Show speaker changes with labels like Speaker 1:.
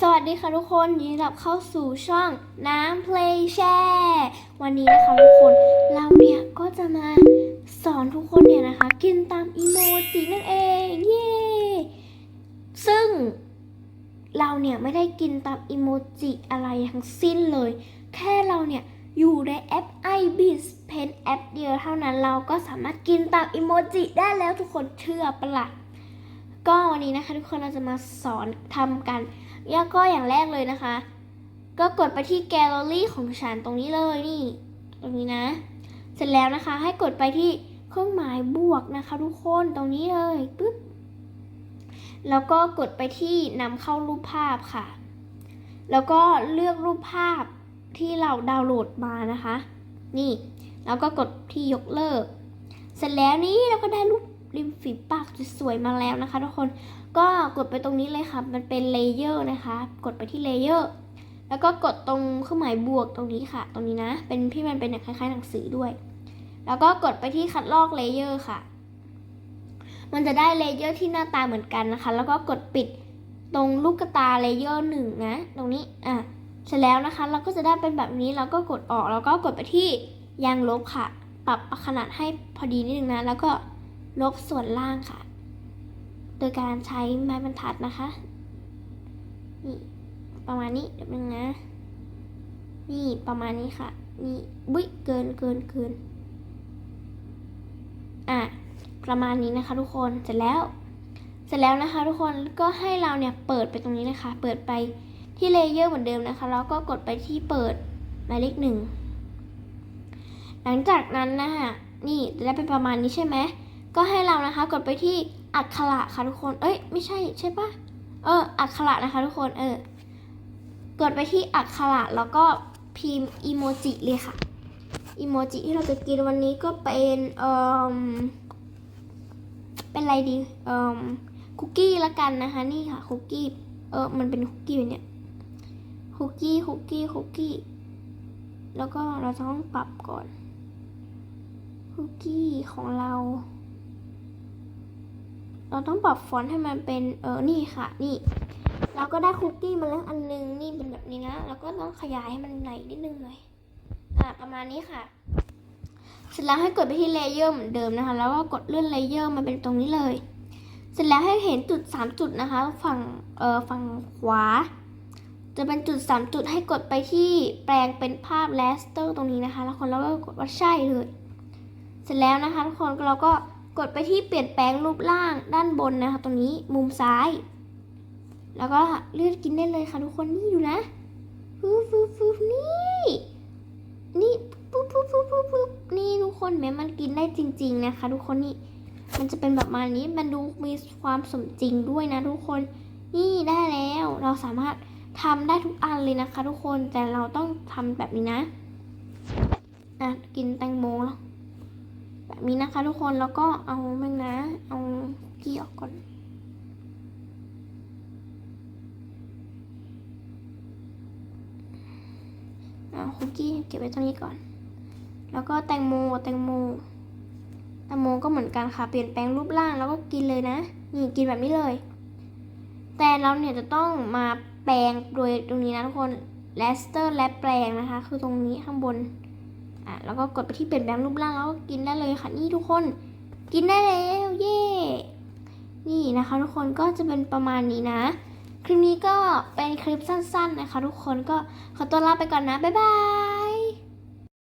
Speaker 1: สวัสดีค่ะทุกคนยินดีต้อนรับเข้าสู่ช่องน้ำเพลย์แชร์วันนี้นะคะทุกคนเราเนี่ยก็จะมาสอนทุกคนเนี่ยนะคะ กินตามอีโมจินั่นเองเย้ซึ่งเราเนี่ยไม่ได้กินตามอีโมจิอะไรทั้งสิ้นเลย แค่เราเนี่ยอยู่ในแอป i b i s Pen แอปเดียวเท่านั้นเราก็สามารถกินตามอีโมจิได้แล้วทุกคนเชื่อปะละ่ะก็วันนี้นะคะทุกคนเราจะมาสอนทำกัน ย่าก็อย่างแรกเลยนะคะ ก็กดไปที่แกลเลอรี่ของฉันตรงนี้เลยนี่ ตรงนี้นะ เสร็จแล้วนะคะ ให้กดไปที่เครื่องหมายบวกนะคะ ทุกคนตรงนี้เลยปึ๊บแล้วก็กดไปที่นำเข้ารูปภาพค่ะ แล้วก็เลือกรูปภาพที่เราดาวน์โหลดมานะคะ นี่ แล้วก็กดที่ยกเลิก เสร็จแล้วนี่เราก็ได้รูป ริมฝีปากสวยๆมาแล้วนะคะ ทุกคนก็กดไปตรงนี้เลยค่ะ มันเป็นเลเยอร์นะคะ กดไปที่เลเยอร์แล้วก็กดตรงเครื่องหมายบวกตรงนี้ค่ะ ตรงนี้นะ เป็นที่มันเป็นคล้ายๆหนังสือด้วย แล้วก็กดไปที่คัดลอกเลเยอร์ค่ะ มันจะได้เลเยอร์ที่หน้าตาเหมือนกันนะคะ แล้วก็กดปิดตรงลูกตาเลเยอร์หนึ่งนะ ตรงนี้อะเสร็จแล้วนะคะ เราก็จะได้เป็นแบบนี้แล้วก็กดออกแล้วก็กดไปที่ยางลบค่ะ ปรับขนาดให้พอดีนิดนึงนะ แล้วก็ ลบส่วนล่างค่ะ โดยการใช้ไม้บรรทัดนะคะ นี่ประมาณนี้เดี๋ยวนึงนะ นี่ประมาณนี้ค่ะ นี่บุ้ยเกินเกินเกินอะประมาณนี้นะคะ ทุกคนเสร็จแล้ว เสร็จแล้วนะคะ ทุกคนก็ให้เราเนี่ยเปิดไปตรงนี้นะคะเปิดไปที่เลเยอร์เหมือนเดิมนะคะ แล้วก็กดไปที่เปิดหมายเลขหนึ่งหลังจากนั้นนะคะนี่จะได้เป็นประมาณนี้ใช่ไหม ก็ให้เรานะคะกดไปที่อักขระค่ะทุกคน เอ้ยไม่ใช่ใช่ปะเอออักขระนะคะทุกคนเออกดไปที่อักขระแล้วก็พิมพ์อีโมจิเลยค่ะอีโมจิที่เราจะกินวันนี้ก็เป็นเอ่อเป็นอะไรดีเอ่อคุกกี้ละกันนะคะนี่ค่ะคุกกี้เออมันเป็นคุกกี้เนี่ยคุกกี้คุกกี้คุกกี้แล้วก็เราจะต้องปรับก่อนคุกกี้ของเรา เราต้องปรับฟอนต์ให้มันเป็นเออนี่ค่ะ นี่เราก็ได้คุกกี้มาแล้วอันนึงนี่เป็นแบบนี้นะแล้วก็ต้องขยายให้มันไหนนิดนึงเลยอะประมาณนี้ค่ะ เสร็จแล้วให้กดไปที่เลเยอร์เหมือนเดิมนะคะ แล้วก็กดเลื่อนเลเยอร์มาเป็นตรงนี้เลย เสร็จแล้วให้เห็นจุด 3 จุดนะคะ ฝั่งเออฝั่งขวา จะเป็นจุด 3 จุดให้กดไปที่แปลงเป็นภาพแลสเตอร์ตรงนี้นะคะ แล้วคนเราก็กดว่าใช่เลย เสร็จแล้วนะคะทุกคนเราก็ กดไปที่เปลี่ยนแปลงรูปร่างด้านบนนะคะตรงนี้มุมซ้าย แล้วก็เลือกกินได้เลยค่ะทุกคนนี่ดูนะฟูฟูฟูนี่นี่ปุ๊บปุ๊บปุ๊บปุ๊บปุ๊บนี่ทุกคนแม้มันกินได้จริง ๆ นะคะ ทุกคนนี่มันจะเป็นแบบมานี้มันดูมีความสมจริงด้วยนะทุกคนนี่ได้แล้วเราสามารถทำได้ทุกอันเลยนะคะ ทุกคนแต่เราต้องทำแบบนี้นะอะกินแตงโมแล้ว แบบนี้นะคะทุกคนแล้วก็เอาแมงนะ เอากี้ออกก่อนเอาคุกกี้เก็บไว้ตรงนี้ก่อน แล้วก็แตงโมแตงโมแตงโมก็เหมือนกันค่ะเปลี่ยนแปลงรูปร่างแล้วก็กินเลยนะนี่กินแบบนี้เลย แต่เราเนี่ยจะต้องมาแปลงโดยตรงนี้นะทุกคนเลสเตอร์และแปลงนะคะ คือตรงนี้ข้างบน อะแล้วก็กดไปที่เปลี่ยนแปลงรูปร่างแล้วก็กินได้เลยค่ะนี่ทุกคน กินได้แล้วเย่นี่นะคะทุกคนก็จะเป็นประมาณนี้นะ คลิปนี้ก็เป็นคลิปสั้น ๆ นะคะ ทุกคนก็ขอตัวลาไปก่อนนะบ๊ายบาย